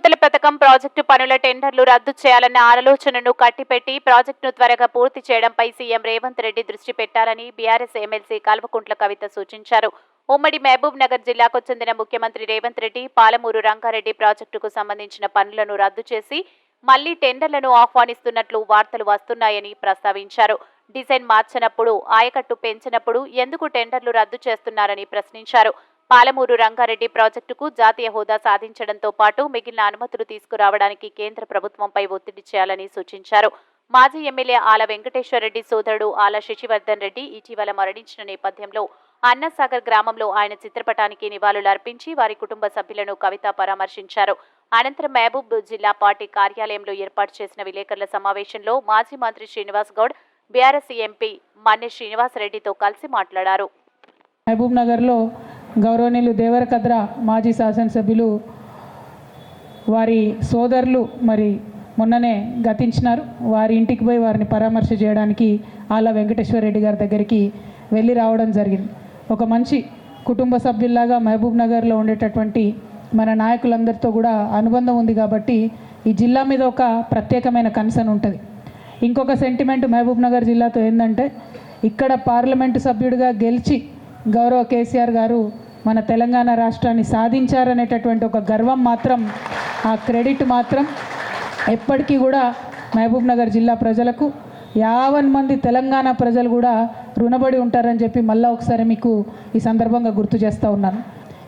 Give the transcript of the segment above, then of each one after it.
ఎత్తిపోతల పథకం ప్రాజెక్టు పనుల టెండర్లు రద్దు చేయాలన్న ఆలోచనను కట్టిపెట్టి ప్రాజెక్టును త్వరగా పూర్తి చేయడంపై సీఎం రేవంత్ రెడ్డి దృష్టి పెట్టాలని బీఆర్ఎస్ ఎమ్మెల్సీ కల్వకుంట్ల కవిత సూచించారు. ఉమ్మడి మహబూబ్ నగర్ జిల్లాకు చెందిన ముఖ్యమంత్రి రేవంత్ రెడ్డి పాలమూరు రంగారెడ్డి ప్రాజెక్టుకు సంబంధించిన పనులను రద్దు చేసి మళ్ళీ టెండర్లను ఆహ్వానిస్తున్నట్లు వార్తలు వస్తున్నాయని ప్రస్తావించారు. డిజైన్ మార్చినప్పుడు ఆయకట్టు పెంచినప్పుడు ఎందుకు టెండర్లు రద్దు చేస్తున్నారని ప్రశ్నించారు. పాలమూరు రంగారెడ్డి ప్రాజెక్టుకు జాతీయ హోదా సాధించడంతో పాటు మిగిలిన అనుమతులు తీసుకురావడానికి కేంద్ర ప్రభుత్వంపై ఒత్తిడి చేయాలని సూచించారు. మాజీ ఎమ్మెల్యే ఆల వెంకటేశ్వరరెడ్డి సోదరుడు ఆల శశివర్ధన్ రెడ్డి ఇటీవల మరణించిన నేపథ్యంలో అన్నసాగర్ గ్రామంలో ఆయన చిత్రపటానికి నివాళులర్పించి వారి కుటుంబ సభ్యులను కవిత పరామర్శించారు. అనంతరం మహబూబ్ జిల్లా పార్టీ కార్యాలయంలో ఏర్పాటు చేసిన విలేకరుల సమావేశంలో మాజీ మంత్రి శ్రీనివాస్ గౌడ్ బీఆర్ఎస్ ఎంపీ మన్నె శ్రీనివాసరెడ్డితో కలిసి మాట్లాడారు. మహబూబ్ నగర్లో గౌరవనీయులు దేవరకద్ర మాజీ శాసనసభ్యులు వారి సోదరులు మరి మొన్ననే గతించినారు. వారి ఇంటికి పోయి వారిని పరామర్శ చేయడానికి ఆల వెంకటేశ్వర రెడ్డి గారి దగ్గరికి వెళ్ళి రావడం జరిగింది. ఒక మంచి కుటుంబ సభ్యుల్లాగా మహబూబ్ నగర్లో ఉండేటటువంటి మన నాయకులందరితో కూడా అనుబంధం ఉంది కాబట్టి ఈ జిల్లా మీద ఒక ప్రత్యేకమైన కన్సర్న్ ఉంటుంది. ఇంకొక సెంటిమెంట్ మహబూబ్ నగర్ జిల్లాతో ఏంటంటే ఇక్కడ పార్లమెంటు సభ్యుడిగా గెలిచి గౌరవ కేసీఆర్ గారు మన తెలంగాణ రాష్ట్రాన్ని సాధించారనేటటువంటి ఒక గర్వం మాత్రం ఆ క్రెడిట్ మాత్రం ఎప్పటికీ కూడా మహబూబ్ నగర్ జిల్లా ప్రజలకు యావన్ మంది తెలంగాణ ప్రజలు కూడా రుణబడి ఉంటారని చెప్పి మళ్ళీ ఒకసారి మీకు ఈ సందర్భంగా గుర్తు చేస్తూ ఉన్నాను.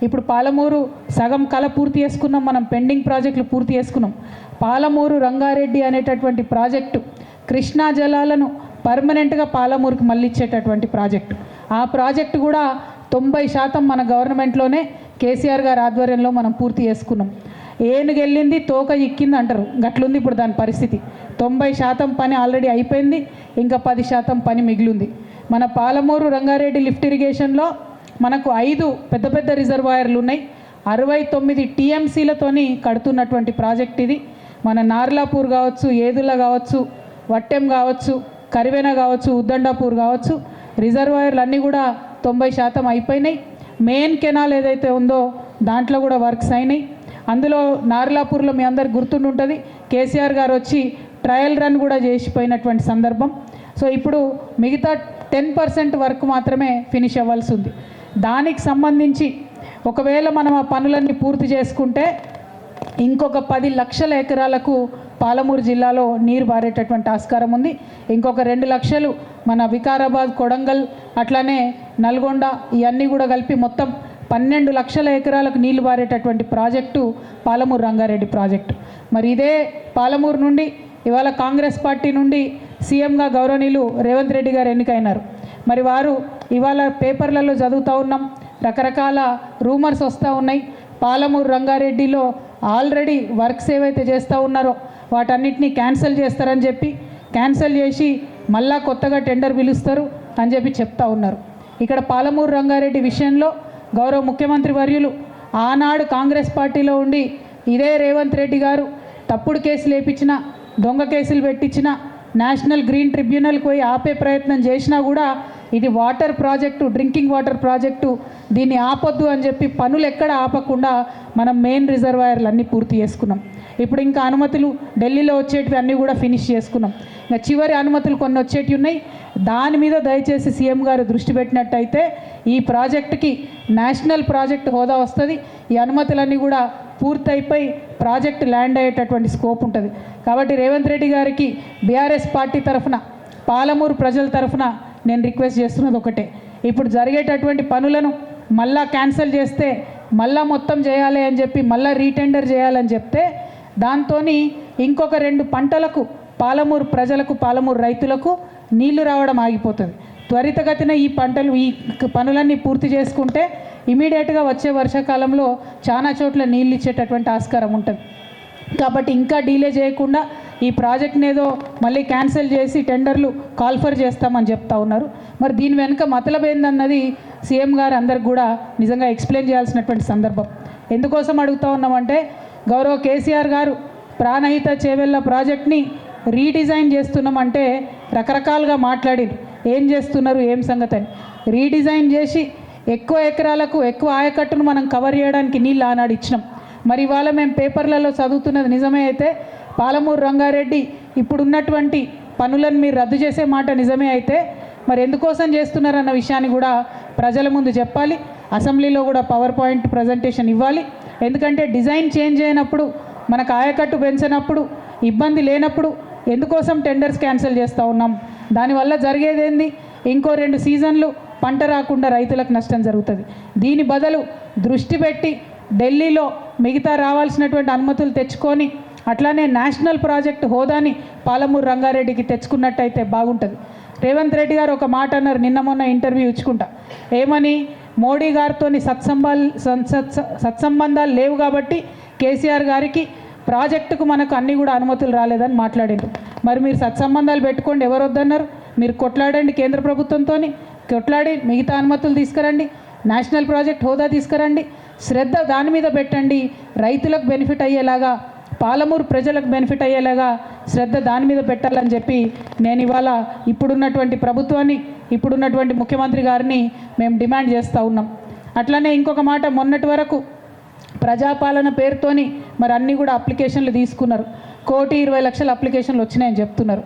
ఇప్పుడు పాలమూరు సగం కళ పూర్తి చేసుకున్నాం మనం పెండింగ్ ప్రాజెక్టులు పూర్తి చేసుకున్నాం. పాలమూరు రంగారెడ్డి అనేటటువంటి ప్రాజెక్టు కృష్ణా జలాలను పర్మనెంట్గా పాలమూరుకి మళ్ళీ ఇచ్చేటటువంటి ప్రాజెక్టు. ఆ ప్రాజెక్టు కూడా తొంభై శాతం మన గవర్నమెంట్లోనే కేసీఆర్ గారి ఆధ్వర్యంలో మనం పూర్తి చేసుకున్నాం. ఏనుగెళ్ళింది తోక ఇక్కింది అంటారు. గట్లుంది ఇప్పుడు దాని పరిస్థితి. తొంభై శాతం పని ఆల్రెడీ అయిపోయింది ఇంకా పది శాతం పని మిగిలింది. మన పాలమూరు రంగారెడ్డి లిఫ్ట్ ఇరిగేషన్లో మనకు ఐదు పెద్ద పెద్ద రిజర్వాయర్లు ఉన్నాయి. అరవై తొమ్మిది టీఎంసీలతోని కడుతున్నటువంటి ప్రాజెక్ట్ ఇది. మన నార్లాపూర్ కావచ్చు ఏదుల కావచ్చు వట్టెం కావచ్చు కరివెన కావచ్చు ఉద్దండాపూర్ కావచ్చు రిజర్వాయర్లు అన్నీ కూడా తొంభై శాతం అయిపోయినాయి. మెయిన్ కెనాల్ ఏదైతే ఉందో దాంట్లో కూడా వర్క్స్ అయినాయి. అందులో నార్లాపూర్లో మీ అందరికి గుర్తుండుంటుంది కేసీఆర్ గారు వచ్చి ట్రయల్ రన్ కూడా చేసిపోయినటువంటి సందర్భం. సో ఇప్పుడు మిగతా టెన్ పర్సెంట్ వర్క్ మాత్రమే ఫినిష్ అవ్వాల్సి ఉంది దానికి సంబంధించి ఒకవేళ మనం ఆ పనులన్నీ పూర్తి చేసుకుంటే ఇంకొక పది లక్షల ఎకరాలకు పాలమూరు జిల్లాలో నీరు పారేటటువంటి ఆస్కారం ఉంది. ఇంకొక రెండు లక్షలు మన వికారాబాద్ కొడంగల్ అట్లానే నల్గొండ ఇవన్నీ కూడా కలిపి మొత్తం పన్నెండు లక్షల ఎకరాలకు నీళ్ళు పారేటటువంటి ప్రాజెక్టు పాలమూరు రంగారెడ్డి ప్రాజెక్టు. మరి ఇదే పాలమూరు నుండి ఇవాళ కాంగ్రెస్ పార్టీ నుండి సీఎంగా గౌరవనీయులు రేవంత్ రెడ్డి గారు ఎన్నికైనారు. మరి వారు ఇవాళ పేపర్లలో చదువుతూ ఉన్నాం రకరకాల రూమర్స్ వస్తూ ఉన్నాయి. పాలమూరు రంగారెడ్డిలో ఆల్రెడీ వర్క్స్ ఏవైతే చేస్తూ ఉన్నారో వాటన్నిటినీ క్యాన్సిల్ చేస్తారని చెప్పి క్యాన్సిల్ చేసి మళ్ళా కొత్తగా టెండర్ పిలుస్తారు అని చెప్పి చెప్తా ఉన్నారు. ఇక్కడ పాలమూరు రంగారెడ్డి విషయంలో గౌరవ ముఖ్యమంత్రి వర్యులు ఆనాడు కాంగ్రెస్ పార్టీలో ఉండి ఇదే రేవంత్ రెడ్డి గారు తప్పుడు కేసులు వేపించిన దొంగ కేసులు పెట్టించిన నేషనల్ గ్రీన్ ట్రిబ్యునల్కి పోయి ఆపే ప్రయత్నం చేసినా కూడా ఇది water project drinking water project. దీన్ని ఆపొద్దు అని చెప్పి పనులు ఎక్కడ ఆపకుండా మనం మెయిన్ రిజర్వాయర్లు అన్నీ పూర్తి చేసుకున్నాం. ఇప్పుడు ఇంకా అనుమతులు ఢిల్లీలో వచ్చేటివి అన్నీ కూడా ఫినిష్ చేసుకున్నాం. ఇంకా చివరి అనుమతులు కొన్ని వచ్చేటివి ఉన్నాయి. దాని మీద దయచేసి సీఎం గారు దృష్టి పెట్టినట్టయితే ఈ ప్రాజెక్టుకి నేషనల్ ప్రాజెక్ట్ హోదా వస్తుంది. ఈ అనుమతులన్నీ కూడా పూర్తయిపోయి ప్రాజెక్ట్ ల్యాండ్ అయ్యేటటువంటి స్కోప్ ఉంటుంది. కాబట్టి రేవంత్ రెడ్డి గారికి బీఆర్ఎస్ పార్టీ తరఫున పాలమూరు ప్రజల తరఫున నేను రిక్వెస్ట్ చేస్తున్నది ఒకటే. ఇప్పుడు జరిగేటటువంటి పనులను మళ్ళా క్యాన్సిల్ చేస్తే మళ్ళా మొత్తం చేయాలి అని చెప్పి మళ్ళా రీటెండర్ చేయాలని చెప్తే దాంతో ఇంకొక రెండు పంటలకు పాలమూరు ప్రజలకు పాలమూరు రైతులకు నీళ్ళు రావడం ఆగిపోతుంది. త్వరితగతిన ఈ పంటలు ఈ పనులన్నీ పూర్తి చేసుకుంటే ఇమీడియట్గా వచ్చే వర్షాకాలంలో చాలా చోట్ల నీళ్ళు ఇచ్చేటటువంటి ఆస్కారం ఉంటుంది. కాబట్టి ఇంకా డీలే చేయకుండా ఈ ప్రాజెక్ట్ని ఏదో మళ్ళీ క్యాన్సిల్ చేసి టెండర్లు కాల్ఫర్ చేస్తామని చెప్తా ఉన్నారు. మరి దీని వెనుక మతలబ్ ఏందన్నది సీఎం గారు అందరికి కూడా నిజంగా ఎక్స్ప్లెయిన్ చేయాల్సినటువంటి సందర్భం. ఎందుకోసం అడుగుతా ఉన్నామంటే గౌరవ కేసీఆర్ గారు ప్రాణహిత చేవెళ్ళ ప్రాజెక్ట్ని రీడిజైన్ చేస్తున్నామంటే రకరకాలుగా మాట్లాడిరు. ఏం చేస్తున్నారు ఏం సంగతి అని. రీడిజైన్ చేసి ఎక్కువ ఎకరాలకు ఎక్కువ ఆయకట్టును మనం కవర్ చేయడానికి నీళ్ళు ఆనాడు ఇచ్చినాం. మరి ఇవాళ మేము పేపర్లలో చదువుతున్నది నిజమే అయితే పాలమూరు రంగారెడ్డి ఇప్పుడున్నటువంటి పనులను మీరు రద్దు చేసే మాట నిజమే అయితే మరి ఎందుకోసం చేస్తున్నారన్న విషయాన్ని కూడా ప్రజల ముందు చెప్పాలి. అసెంబ్లీలో కూడా పవర్ పాయింట్ ప్రజెంటేషన్ ఇవ్వాలి. ఎందుకంటే డిజైన్ చేంజ్ అయినప్పుడు మనకు ఆయకట్టు పెంచినప్పుడు ఇబ్బంది లేనప్పుడు ఎందుకోసం టెండర్స్ క్యాన్సిల్ చేస్తూ ఉన్నాం? దానివల్ల జరిగేదేంది? ఇంకో రెండు సీజన్లు పంట రాకుండా రైతులకు నష్టం జరుగుతుంది. దీని బదులు దృష్టి పెట్టి ఢిల్లీలో మిగతా రావాల్సినటువంటి అనుమతులు తెచ్చుకొని అట్లానే నేషనల్ ప్రాజెక్ట్ హోదాని పాలమూరు రంగారెడ్డికి తెచ్చుకున్నట్టయితే బాగుంటుంది. రేవంత్ రెడ్డి గారు ఒక మాట అన్నారు నిన్న మొన్న ఇంటర్వ్యూ ఇచ్చుకుంటా. ఏమని? మోడీ గారితో సత్సంబాల్ సత్సంబంధాలు లేవు కాబట్టి కేసీఆర్ గారికి ప్రాజెక్టుకు మనకు అన్నీ కూడా అనుమతులు రాలేదని మాట్లాడిండ్రు మరి మీరు సత్సంబంధాలు పెట్టుకోండి ఎవరు వద్దన్నారు? మీరు కొట్లాడండి కేంద్ర ప్రభుత్వంతో కొట్లాడి మిగతా అనుమతులు తీసుకురండి. నేషనల్ ప్రాజెక్ట్ హోదా తీసుకురండి. శ్రద్ధ దాని మీద పెట్టండి. రైతులకు బెనిఫిట్ అయ్యేలాగా పాలమూరు ప్రజలకు బెనిఫిట్ అయ్యేలాగా శ్రద్ధ దాని మీద పెట్టాలని చెప్పి నేను ఇవాళ ఇప్పుడున్నటువంటి ప్రభుత్వాన్ని ఇప్పుడున్నటువంటి ముఖ్యమంత్రి గారిని మేము డిమాండ్ చేస్తూ ఉన్నాం. అట్లనే ఇంకొక మాట మొన్నటి వరకు ప్రజాపాలన పేరుతోని మరి అన్నీ కూడా అప్లికేషన్లు తీసుకున్నారు. కోటి ఇరవై లక్షల అప్లికేషన్లు వచ్చినాయని చెప్తున్నారు.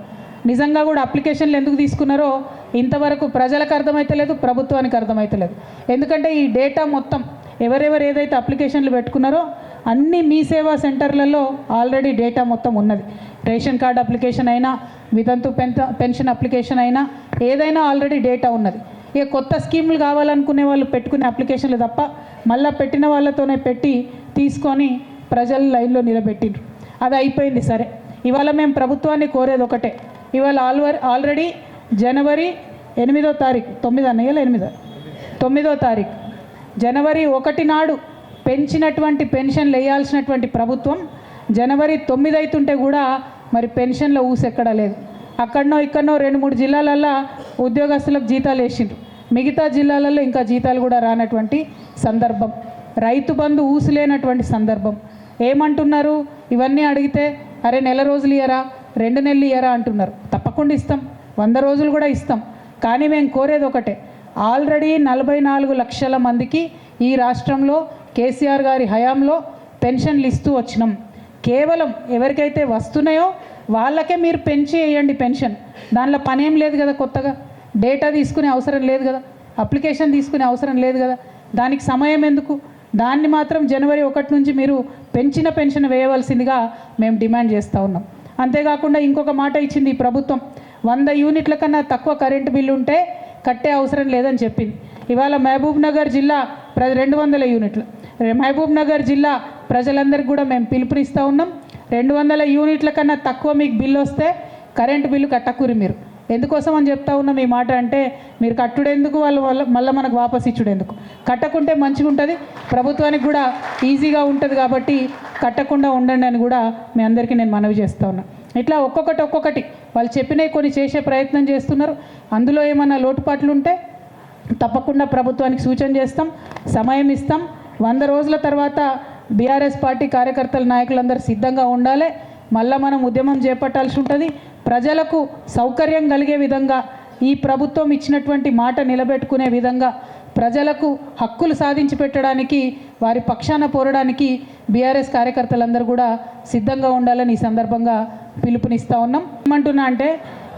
నిజంగా కూడా అప్లికేషన్లు ఎందుకు తీసుకున్నారో ఇంతవరకు ప్రజలకు అర్థమైతలేదు ప్రభుత్వానికి అర్థమైతలేదు ఎందుకంటే ఈ డేటా మొత్తం ఎవరెవరు ఏదైతే అప్లికేషన్లు పెట్టుకున్నారో అన్ని మీ సేవా సెంటర్లలో ఆల్రెడీ డేటా మొత్తం ఉన్నది. రేషన్ కార్డ్ అప్లికేషన్ అయినా వితంతు పెన్షన్ అప్లికేషన్ అయినా ఏదైనా ఆల్రెడీ డేటా ఉన్నది. ఇక కొత్త స్కీములు కావాలనుకునే వాళ్ళు పెట్టుకునే అప్లికేషన్లు తప్ప మళ్ళీ పెట్టిన వాళ్ళతోనే పెట్టి తీసుకొని ప్రజల లైన్లో నిలబెట్టిండ్రు. అది అయిపోయింది సరే. ఇవాళ మేము ప్రభుత్వాన్ని కోరేది ఒకటే. ఇవాళ ఆల్వర్ ఆల్రెడీ జనవరి ఎనిమిదో తారీఖు తొమ్మిది అన్నయ్యలు ఎనిమిదో? తొమ్మిదో తారీఖు. జనవరి ఒకటి నాడు పెంచినటువంటి పెన్షన్లు వేయాల్సినటువంటి ప్రభుత్వం జనవరి తొమ్మిది అవుతుంటే కూడా మరి పెన్షన్ల ఊసెక్కడా లేదు. అక్కడనో ఇక్కడనో రెండు మూడు జిల్లాలల్లో ఉద్యోగస్తులకు జీతాలు వేసిండ్రు. మిగతా జిల్లాలలో ఇంకా జీతాలు కూడా రానటువంటి సందర్భం. రైతు బంధు ఊసులేనటువంటి సందర్భం. ఏమంటున్నారు? ఇవన్నీ అడిగితే అరే నెల రోజులు ఇయ్యరా? రెండు నెలలు ఇయ్యరా అంటున్నారు. తప్పకుండా ఇస్తాం. వంద రోజులు కూడా ఇస్తాం. కానీ మేము కోరేది ఒకటే. ఆల్రెడీ నలభై నాలుగు లక్షల మందికి ఈ రాష్ట్రంలో కేసీఆర్ గారి హయాంలో పెన్షన్లు ఇస్తూ వచ్చినాం. కేవలం ఎవరికైతే వస్తున్నాయో వాళ్ళకే మీరు పెంచి వేయండి పెన్షన్. దానిలో పనేం లేదు కదా కొత్తగా. డేటా తీసుకునే అవసరం లేదు కదా. అప్లికేషన్ తీసుకునే అవసరం లేదు కదా. దానికి సమయం ఎందుకు? దాన్ని మాత్రం జనవరి ఒకటి నుంచి మీరు పెంచిన పెన్షన్ వేయవలసిందిగా మేము డిమాండ్ చేస్తూ ఉన్నాం. అంతేకాకుండా ఇంకొక మాట ఇచ్చింది ఈ ప్రభుత్వం. వంద యూనిట్ల కన్నా తక్కువ కరెంటు బిల్లు ఉంటే కట్టే అవసరం లేదని చెప్పింది. ఇవాళ మహబూబ్ నగర్ జిల్లా రెండు వందల యూనిట్లు. మహబూబ్ నగర్ జిల్లా ప్రజలందరికీ కూడా మేము పిలుపునిస్తూ ఉన్నాం. రెండు వందల యూనిట్ల కన్నా తక్కువ మీకు బిల్లు వస్తే కరెంటు బిల్లు కట్టకూరి మీరు. ఎందుకోసం అని చెప్తా ఉన్నాం ఈ మాట అంటే మీరు కట్టుడెందుకు వాళ్ళు వాళ్ళ మళ్ళీ మనకు వాపస్ ఇచ్చుడెందుకు? కట్టకుంటే మంచిగా ఉంటుంది ప్రభుత్వానికి కూడా ఈజీగా ఉంటుంది కాబట్టి కట్టకుండా ఉండండి అని కూడా మీ అందరికీ నేను మనవి చేస్తూ ఉన్నా. ఇట్లా ఒక్కొక్కటి ఒక్కొక్కటి వాళ్ళు చెప్పినవి కొన్ని చేసే ప్రయత్నం చేస్తున్నారు. అందులో ఏమన్నా లోటుపాట్లు ఉంటే తప్పకుండా ప్రభుత్వానికి సూచన చేస్తాం సమయం ఇస్తాం. వంద రోజుల తర్వాత బీఆర్ఎస్ పార్టీ కార్యకర్తల నాయకులందరూ సిద్ధంగా ఉండాలి. మళ్ళా మనం ఉద్యమం చేపట్టాల్సి ఉంటుంది. ప్రజలకు సౌకర్యం కలిగే విధంగా ఈ ప్రభుత్వం ఇచ్చినటువంటి మాట నిలబెట్టుకునే విధంగా ప్రజలకు హక్కులు సాధించి పెట్టడానికి వారి పక్షాన పోరడానికి బీఆర్ఎస్ కార్యకర్తలందరూ కూడా సిద్ధంగా ఉండాలని ఈ సందర్భంగా పిలుపునిస్తూ ఉన్నాం. ఏమంటున్నా అంటే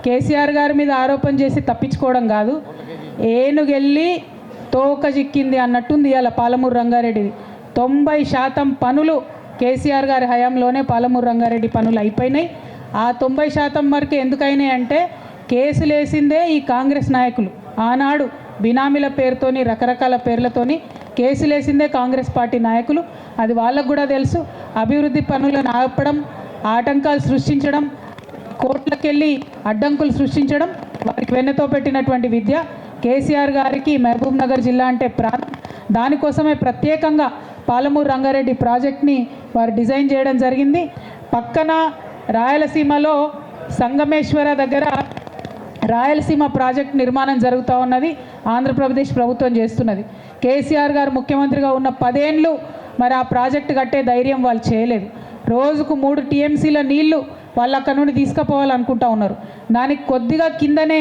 కేసీఆర్ గారి మీద ఆరోపణ చేసి తప్పించుకోవడం కాదు. ఏనుగెళ్ళి తోక చిక్కింది అన్నట్టుంది ఇవాళ పాలమూరు రంగారెడ్డిది. తొంభై శాతం పనులు కేసీఆర్ గారి హయాంలోనే పాలమూరు రంగారెడ్డి పనులు అయిపోయినాయి. ఆ తొంభై శాతం వరకు ఎందుకైనాయి అంటే కేసులేసిందే ఈ కాంగ్రెస్ నాయకులు. ఆనాడు బినామీల పేరుతోని రకరకాల పేర్లతోని కేసులేసిందే కాంగ్రెస్ పార్టీ నాయకులు. అది వాళ్ళకు కూడా తెలుసు. అభివృద్ధి పనులను ఆపడం ఆటంకాలు సృష్టించడం కోట్లకెళ్ళి అడ్డంకులు సృష్టించడం వారికి వెన్నతో పెట్టినటువంటి విద్య కేసీఆర్ గారికి మహబూబ్ నగర్ జిల్లా అంటే ప్రాణం. దానికోసమే ప్రత్యేకంగా పాలమూరు రంగారెడ్డి ప్రాజెక్ట్ని వారు డిజైన్ చేయడం జరిగింది. పక్కన రాయలసీమలో సంగమేశ్వర దగ్గర రాయలసీమ ప్రాజెక్ట్ నిర్మాణం జరుగుతూ ఉన్నది. ఆంధ్రప్రదేశ్ ప్రభుత్వం చేస్తున్నది. కేసీఆర్ గారు ముఖ్యమంత్రిగా ఉన్న పదేండ్లు మరి ఆ ప్రాజెక్టు కట్టే ధైర్యం వాళ్ళు చేయలేదు. రోజుకు మూడు టీఎంసీల నీళ్ళు వాళ్ళు అక్కడ నుండి తీసుకుపోవాలనుకుంటా ఉన్నారు. దానికి కొద్దిగా కిందనే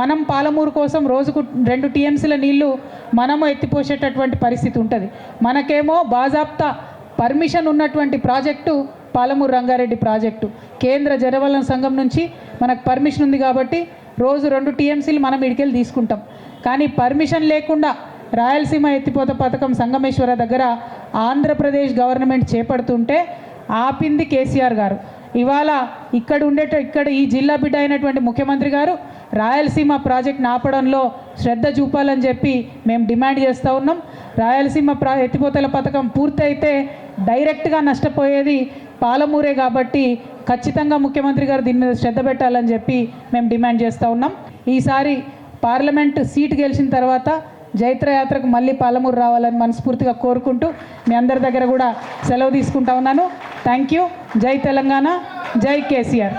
మనం పాలమూరు కోసం రోజుకు రెండు టీఎంసీల నీళ్ళు మనము ఎత్తిపోసేటటువంటి పరిస్థితి ఉంటుంది. మనకేమో బాజాప్తా పర్మిషన్ ఉన్నటువంటి ప్రాజెక్టు పాలమూరు రంగారెడ్డి ప్రాజెక్టు. కేంద్ర జనవలన సంఘం నుంచి మనకు పర్మిషన్ ఉంది కాబట్టి రోజు రెండు టీఎంసీలు మనం ఇడికెళ్ళి తీసుకుంటాం. కానీ పర్మిషన్ లేకుండా రాయలసీమ ఎత్తిపోత పథకం సంగమేశ్వర దగ్గర ఆంధ్రప్రదేశ్ గవర్నమెంట్ చేపడుతుంటే ఆపింది కేసీఆర్ గారు. ఇవాళ ఇక్కడ ఉండేట ఇక్కడ ఈ జిల్లా బిడ్డ అయినటువంటి ముఖ్యమంత్రి గారు రాయలసీమ ప్రాజెక్ట్ని ఆపడంలో శ్రద్ధ చూపాలని చెప్పి మేము డిమాండ్ చేస్తూ ఉన్నాం. రాయలసీమ ప్రా ఎత్తిపోతల పథకం పూర్తయితే డైరెక్ట్గా నష్టపోయేది పాలమూరే కాబట్టి ఖచ్చితంగా ముఖ్యమంత్రి గారు దీని మీద శ్రద్ధ పెట్టాలని చెప్పి మేము డిమాండ్ చేస్తూ ఉన్నాం. ఈసారి పార్లమెంట్ సీట్ గెలిచిన తర్వాత జైత్రయాత్రకు మళ్ళీ పాలమూరు రావాలని మనస్ఫూర్తిగా కోరుకుంటూ మీ అందరి దగ్గర కూడా సెలవు తీసుకుంటా ఉన్నాను. Thank you. జై తెలంగాణ. జై కేసీఆర్.